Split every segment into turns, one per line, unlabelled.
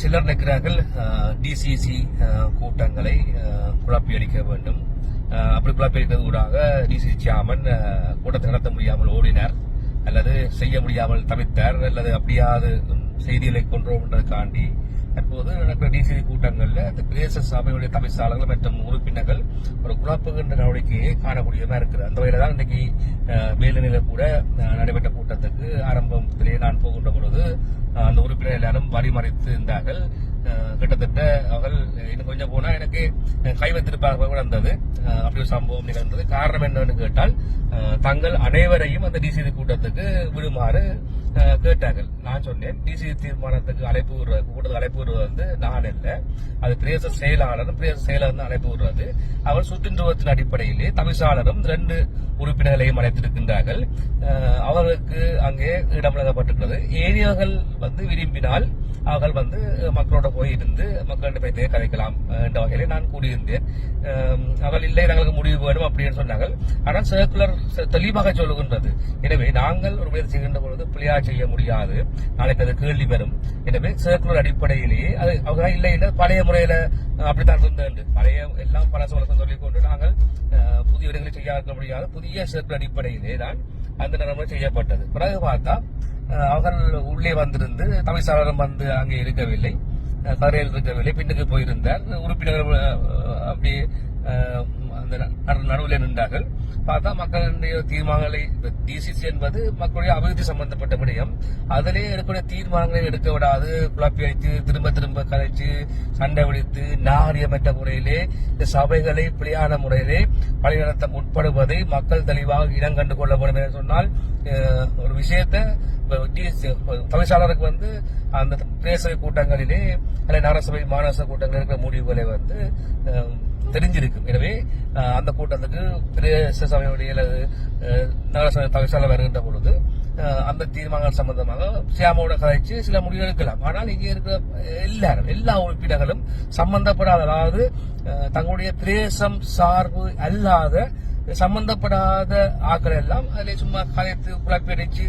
சிலர் நிற்கிறார்கள் டிசிசி கூட்டங்களை குழப்பி அடிக்க வேண்டும். அப்படி குழப்பி அடிக்கிறது ஊடாக டிசிசி சாமன் கூட்டத்தை நடத்த முடியாமல் ஓடினார். அல்லது செய்ய முடியாமல் தவித்தார். அல்லது அப்படியாவது செய்திகளை கொன்றோம்ன்றதுக்காண்டி தற்போது நடக்கிற டிசிசி கூட்டங்களில் அந்த பிரதேச சபையுடைய தவிசாளர்கள் மற்றும் உறுப்பினர்கள் ஒரு குழப்புகின்ற நடவடிக்கையை காணக்கூடியதாக இருக்குது அந்த வகையில் தான் இன்னைக்கு அஹ், கூட நடைபெற்ற கூட்டத்துக்கு ஆரம்பத்திலே நான் போகின்ற பொழுது அஹ், அந்த உறுப்பினர் எல்லாரும் வரிமறைத்து இருந்தார்கள். கிட்டத்தட்ட அவர்கள் இன்னும் கொஞ்சம் போனா எனக்கு அஹ், கை வைத்திருப்பார்கள் கூட இருந்தது. அப்படி ஒரு சம்பவம் நிகழ்ந்தது. காரணம் என்னன்னு கேட்டால் தங்கள் அனைவரையும் அந்த டிசிசி கூட்டத்துக்கு விடுமாறு கேட்டார்கள். நான் சொன்னேன். டிசி தீர்மானத்துக்கு அழைப்பு விடுறது கூட்டத்துக்கு அழைப்பு விடுறது வந்து நான் இல்லை அது பிரதேச செயலாளரும் பிரதேச செயலாளர் அழைப்பு விடுறது. அவர் சுற்றுந்துவத்தின் அடிப்படையிலே தவிசாளரும் ரெண்டு உறுப்பினர்களையும் அழைத்திருக்கின்றார்கள். அவர்களுக்கு அங்கே இடம் வழங்கப்பட்டிருக்கிறது. ஏரியாக்கள் வந்து விரும்பினால் அவர்கள் வந்து மக்களோட போய் இருந்து மக்களிடம் போய் கதைக்கலாம் என்ற வகையிலே நான் கூறியிருந்தேன். அவர்கள் இல்லை நாங்களுக்கு முடிவு வேணும் அப்படின்னு சொன்னார்கள். ஆனால் சர்க்குலர் தெளிவாக சொல்லுகின்றது. எனவே நாங்கள் ஒரு முயற்சி செய்கின்ற பொழுது பிள்ளையா செய்ய முடியாது. நாளைக்கு அது கேள்வி வரும். எனவே சர்க்குலர் அடிப்படையிலேயே அது அவங்க இல்லை இல்லை பழைய முறையில அப்படித்தான் இருந்தது பழைய எல்லாம் பல சொல்லத்தை சொல்லிக்கொண்டு நாங்கள் புதிய இடங்களை செய்ய இருக்க முடியாது புதிய சர்க்குலர் அடிப்படையிலே தான் அந்த நடைமுறை செய்யப்பட்டது. பிறகு பார்த்தா அவர்கள் உள்ளே வந்திருந்து தமிழ் சாளரம் வந்து அங்கே இருக்கவில்லை கரையில் இருக்கவில்லை பின்னுக்கு போயிருந்தார். உறுப்பினர்கள் அப்படி அந்த நடு- நடுவில் நின்றார்கள். பார்த்தா மக்களுடைய தீர்மானங்களை டிசிசி என்பது மக்களுடைய அபிவிருத்தி சம்பந்தப்பட்ட விடயம். அதிலே எடுக்கக்கூடிய தீர்மானங்களை எடுக்க விடாது. குழப்பி அடித்து திரும்ப திரும்ப கலைச்சு சண்டை விடுத்து நாகரியமற்ற முறையிலே இந்த சபைகளை பிழையான முறையிலே வழிநடத்த முற்படுவதை மக்கள் தெளிவாக இடம் கண்டு கொள்ள வேண்டும் என்று சொன்னால் ஒரு விஷயத்தை தவிசாளருக்கு வந்து அந்த பிரேசவை கூட்டங்களிலே அல்லது நகரசபை மாநகர கூட்டங்களில் இருக்கிற முடிவுகளை வந்து தெரிஞ்சிருக்கும். எனவே அந்த கூட்டத்துக்கு பிரதேச சபையுடைய அல்லது நகரசபை தவிசாளர் வருகின்ற பொழுது அந்த தீர்மானங்கள் சம்பந்தமாக சியாமோட கதைச்சு சில முடிவு எடுக்கலாம். ஆனால் இங்கே இருக்கிற எல்லாரும் எல்லா உறுப்பினர்களும் சம்பந்தப்படாத அதாவது தங்களுடைய பிரேசம் சார்பு அல்லாத சம்பந்தப்படாத ஆக்கள் எல்லாம் அதிலே சும்மா கலைத்து குழப்பி அடிச்சு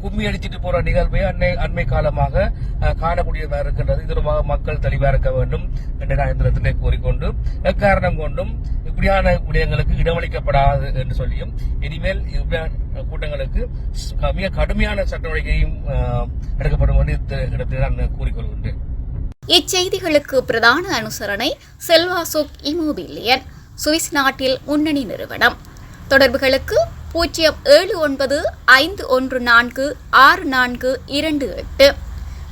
கும்மி அடிச்சிட்டு போற நிகழ்வை அன்னை அண்மை காலமாக காணக்கூடியதாக இருக்கின்றது. இது தொடர்பாக மக்கள் தெளிவாக இருக்க வேண்டும் என்று நான் இந்த இடத்திலே கூறிக்கொண்டு எக்காரணம் கொண்டும் இப்படியான விடயங்களுக்கு இடமளிக்கப்படாது என்று சொல்லியும் இனிமேல் இப்படியான கூட்டங்களுக்கு மிக கடுமையான சட்ட நடவடிக்கையும் அஹ், எடுக்கப்படும் என்று இடத்தில் நான் கூறிக்கொள்கின்றேன்.
இச்செய்திகளுக்கு பிரதான அனுசரணை செல்வாசுக் இமோபிலியன். சுவிஸ் நாட்டில் முன்னணி நிறுவனம். தொடர்புகளுக்கு பூஜ்ஜியம் ஏழு ஒன்பது ஐந்து ஒன்று நான்கு ஆறு நான்கு இரண்டு எட்டு.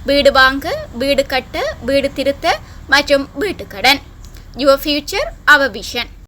வீடு வாங்க வீடு கட்ட வீடு திருத்த மற்றும் வீட்டுக்கடன். Your future our vision